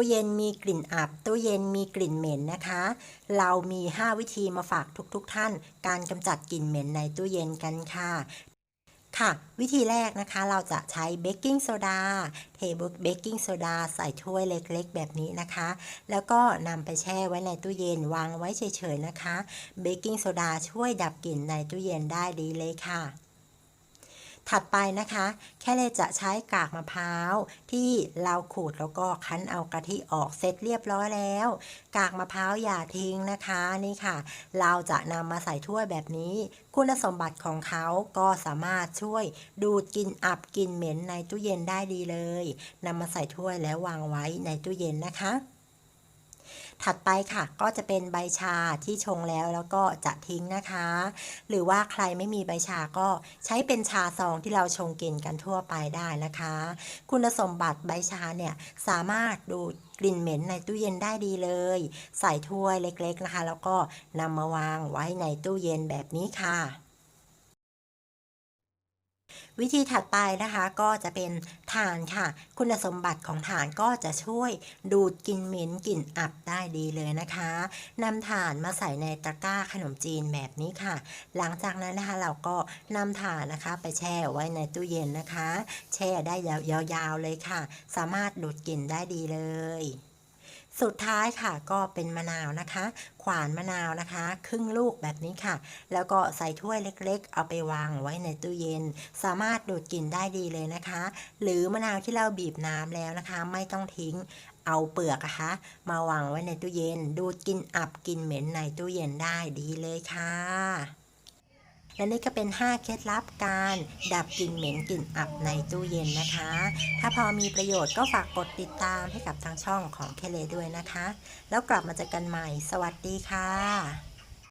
ตู้เย็นมีกลิ่นอับ ตู้เย็นมีกลิ่นเหม็นนะคะ เรามี 5 วิธีมาฝากทุกๆทท่าน การกำจัดกลิ่นเหม็นในตู้เย็นกันค่ะค่ะ วิธีแรกนะคะเราจะใช้เบกกิ้งโซดาเทเบกกิ้งโซดาใส่ถ้วยเล็กๆ แบบนี้นะคะ แล้วก็นำไปแช่ไว้ในตู้เย็นวางไว้เฉยๆนะคะเบกกิ้งโซดาช่วยดับกลิ่นในตู้เย็นได้ดีเลยค่ะ ถัดไปนะคะ แค่เลยจะใช้กากมะพร้าว ที่เราขูดแล้วก็คั้นเอากะทิออกเสร็จเรียบร้อยแล้ว กากมะพร้าวอย่าทิ้งนะคะนี่ค่ะ เราจะนำมาใส่ถ้วยแบบนี้ คุณสมบัติของเขาก็สามารถช่วยดูดกลินอับกลินเหม็นในตู้เย็นได้ดีเลยนำมาใส่ถ้วยแล้ววางไว้ในตู้เย็นนะคะ ถัดไปค่ะ ก็จะเป็นใบชาที่ชงแล้วแล้วก็จะทิ้งนะคะ หรือว่าใครไม่มีใบชาก็ใช้เป็นชาซองที่เราชงกินกันทั่วไปได้นะคะ คุณสมบัติใบชาเนี่ยสามารถดูดกลิ่นเหม็นในตู้เย็นได้ดีเลย ใส่ถ้วยเล็กๆนะคะ แล้วก็นำมาวางไว้ในตู้เย็นแบบนี้ค่ะ วิธีถัดไปนะคะก็จะเป็นถ่านค่ะ คุณสมบัติของถ่านก็จะช่วยดูดกลิ่นเหม็นกลิ่นอับได้ดีเลยนะคะนำถ่านมาใส่ในตะกร้าขนมจีนแบบนี้ค่ะ หลังจากนั้นนะคะเราก็นำถ่านนะคะไปแช่ไว้ในตู้เย็นนะคะ แช่ได้ยาวๆเลยค่ะ สามารถดูดกลิ่นได้ดีเลย สุดท้ายค่ะก็เป็นมะนาวนะคะ ขวานมะนาวนะคะ ครึ่งลูกแบบนี้ค่ะ แล้วก็ใส่ถ้วยเล็ก ๆ เอาไปวางไว้ในตู้เย็น สามารถดูดกลิ่นได้ดีเลยนะคะ หรือมะนาวที่เราบีบน้ำแล้วนะคะ ไม่ต้องทิ้งเอาเปลือกนะคะมาวางไว้ในตู้เย็น ดูดกลิ่นอับกลิ่นเหม็นในตู้เย็นได้ดีเลยค่ะ และนี่ก็เป็น 5 เคล็ดลับการดับกลิ่นเหม็นกลิ่นอับในตู้เย็นนะคะ ถ้าพอมีประโยชน์ก็ฝากกดติดตามให้กับทางช่องของเคเลด้วยนะคะ แล้วกลับมาเจอกันใหม่ สวัสดีค่ะ